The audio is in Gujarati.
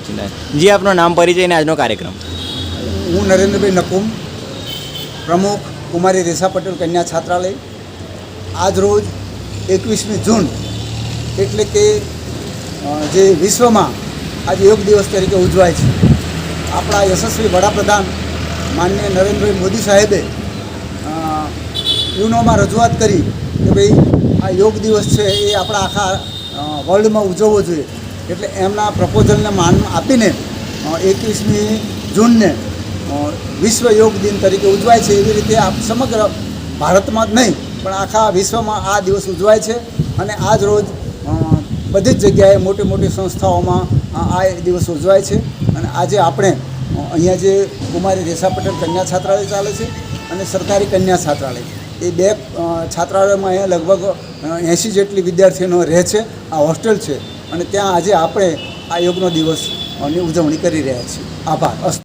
ઓચિંતા જી, આપનું નામ, પરિચય અને આજનો કાર્યક્રમ. હું નરેન્દ્રભાઈ નકુમ, પ્રમુખ કુમારી રેસા પટેલ કન્યા છાત્રાલય. આજ રોજ એકવીસમી જૂન, એટલે કે જે વિશ્વમાં આજે યોગ દિવસ તરીકે ઉજવાય છે. આપણા યશસ્વી વડાપ્રધાન માનનીય નરેન્દ્રભાઈ મોદી સાહેબે યુનોમાં રજૂઆત કરી કે ભાઈ, આ યોગ દિવસ છે એ આપણા આખા વર્લ્ડમાં ઉજવવો જોઈએ. એટલે એમના પ્રપોઝલને માન આપીને એકવીસમી જૂનને વિશ્વ યોગ દિન તરીકે ઉજવાય છે. એવી રીતે આ સમગ્ર ભારતમાં જ નહીં, પણ આખા વિશ્વમાં આ દિવસ ઉજવાય છે. અને આજ રોજ બધી જ જગ્યાએ મોટી મોટી સંસ્થાઓમાં આ દિવસ ઉજવાય છે. અને આજે આપણે અહીંયા જે કુમારી રેસા પટેલ કન્યા છાત્રાલય ચાલે છે અને સરકારી કન્યા છાત્રાલય. એ બે છાત્રાલયમાં અહીંયા લગભગ એંસી જેટલી વિદ્યાર્થીઓનો રહે છે. આ હોસ્ટેલ છે. અને ત્યાં આજે આપણે આ યોગનો દિવસની ઉજવણી કરી રહ્યા છીએ. આભાર. અસ્તુ